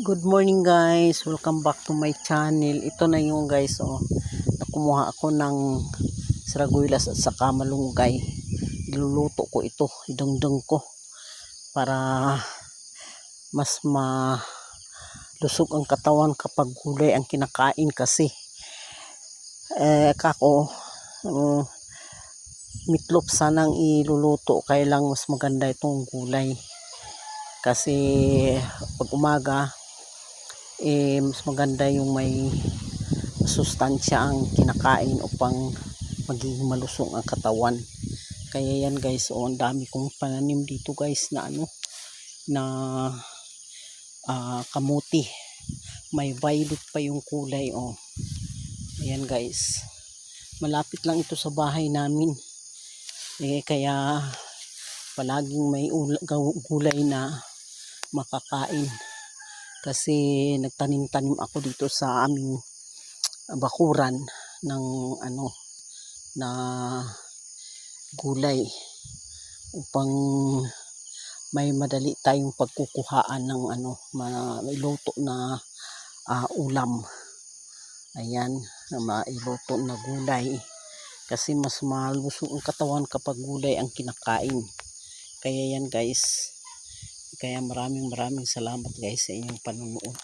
Good morning guys. Welcome back to my channel. Ito na yung guys oh. Nakumuha ako ng saraguilas at saka malunggay. Iluluto ko ito. Idungdung ko. Para mas ma lusog ang katawan kapag gulay ang kinakain kasi. Eh kako um, meatloaf sanang iluluto kaya lang mas maganda itong gulay kasi pag umaga eh, mas maganda yung may sustansya ang kinakain upang maging malusong ang katawan. Kaya yan guys oh, ang dami kong pananim dito guys na ano na ah, kamuti. May violet pa yung kulay oh. Ayan guys. Malapit lang ito sa bahay namin. Eh kaya palaging may gulay na makakain. Kasi nagtanim-tanim ako dito sa aming bakuran ng ano na gulay upang may madali tayong pagkukuhaan ng ano ma- may luto na ah, ulam. Ayan na mailuto na gulay. Kasi mas malusog ang katawan kapag gulay ang kinakain. Kaya yan guys kaya maraming maraming salamat guys sa inyong panunood